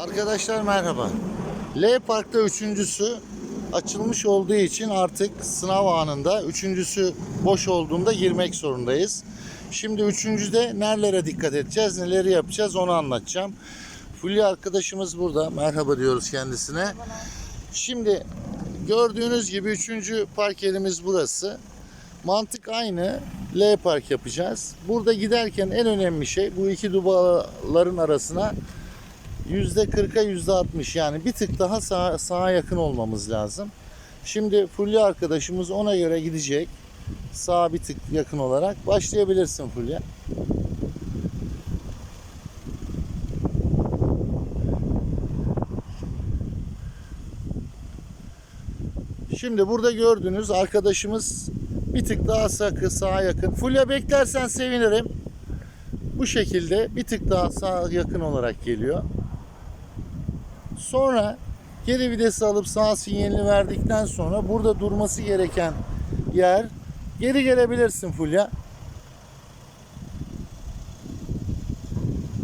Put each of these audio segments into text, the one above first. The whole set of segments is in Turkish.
Arkadaşlar merhaba. L Park'ta üçüncüsü açılmış olduğu için artık sınav anında üçüncüsü boş olduğunda girmek zorundayız. Şimdi üçüncüde nerelere dikkat edeceğiz, neleri yapacağız onu anlatacağım. Fulya arkadaşımız burada. Merhaba diyoruz kendisine. Şimdi gördüğünüz gibi üçüncü park yerimiz burası. Mantık aynı. L park yapacağız. Burada giderken en önemli şey bu iki dubaların arasına %40'a %60 yani bir tık daha sağa, sağa yakın olmamız lazım. Şimdi Fulya arkadaşımız ona göre gidecek. Sağa bir tık yakın olarak. Başlayabilirsin Fulya. Şimdi burada gördüğünüz arkadaşımız bir tık daha sakı sağa yakın. Fulya beklersen sevinirim. Bu şekilde bir tık daha sağa yakın olarak geliyor. Sonra geri vitesi alıp sağ sinyalini verdikten sonra burada durması gereken yer geri gelebilirsin Fulya.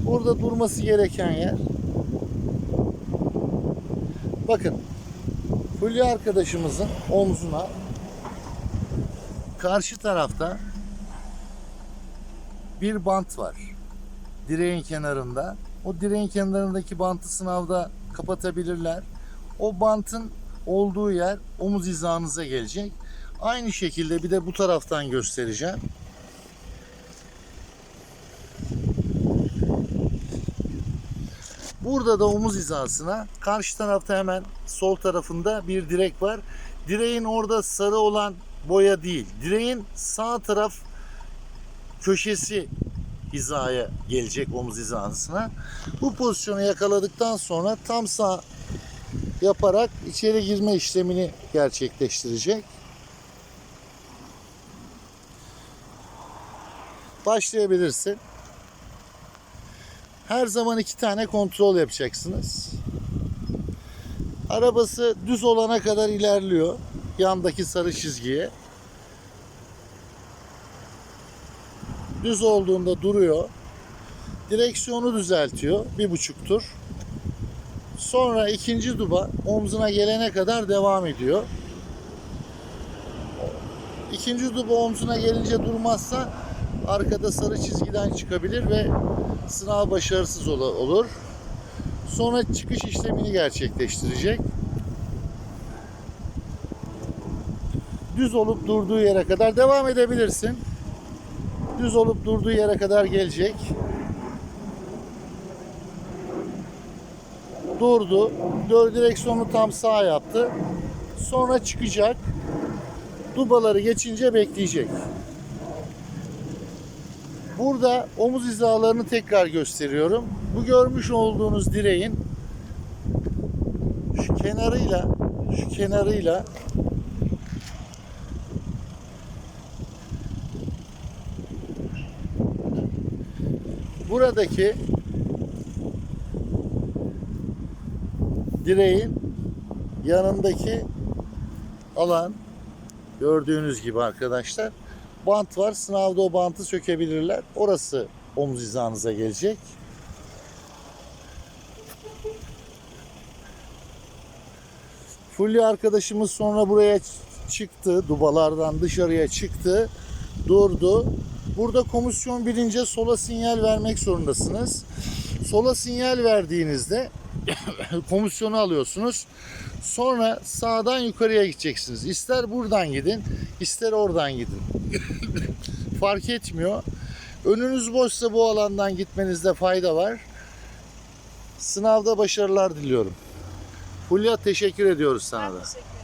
Burada durması gereken yer. Bakın Fulya arkadaşımızın omzuna karşı tarafta bir bant var. Direğin kenarında. O direğin kenarındaki bantı sınavda kapatabilirler. O bantın olduğu yer omuz hizanıza gelecek. Aynı şekilde bir de bu taraftan göstereceğim. Burada da omuz hizasına karşı tarafta hemen sol tarafında bir direk var. Direğin orada sarı olan boya değil. Direğin sağ taraf köşesi hizaya gelecek omuz hizasına. Bu pozisyonu yakaladıktan sonra tam sağ yaparak içeri girme işlemini gerçekleştirecek. Başlayabilirsin. Her zaman iki tane kontrol yapacaksınız. Arabası düz olana kadar ilerliyor. Yandaki sarı çizgiye. Düz olduğunda duruyor. Direksiyonu düzeltiyor. Bir buçuk tur. Sonra ikinci duba omzuna gelene kadar devam ediyor. İkinci duba omzuna gelince durmazsa arkada sarı çizgiden çıkabilir ve sınav başarısız olur. Sonra çıkış işlemini gerçekleştirecek. Düz olup durduğu yere kadar devam edebilirsin. Düz olup durduğu yere kadar gelecek. Durdu. Dör direksiyonu tam sağ yaptı. Sonra çıkacak. Dubaları geçince bekleyecek. Burada omuz hizalarını tekrar gösteriyorum. Bu görmüş olduğunuz direğin şu kenarıyla şu kenarıyla buradaki direğin yanındaki alan gördüğünüz gibi arkadaşlar bant var. Sınavda o bantı sökebilirler. Orası omuz hizanıza gelecek. Fulya arkadaşımız sonra buraya çıktı. Dubalardan dışarıya çıktı. Durdu. Burada komisyon bilince sola sinyal vermek zorundasınız. Sola sinyal verdiğinizde komisyonu alıyorsunuz. Sonra sağdan yukarıya gideceksiniz. İster buradan gidin, ister oradan gidin. Fark etmiyor. Önünüz boşsa bu alandan gitmenizde fayda var. Sınavda başarılar diliyorum. Fulya teşekkür ediyoruz sana Ben da. teşekkür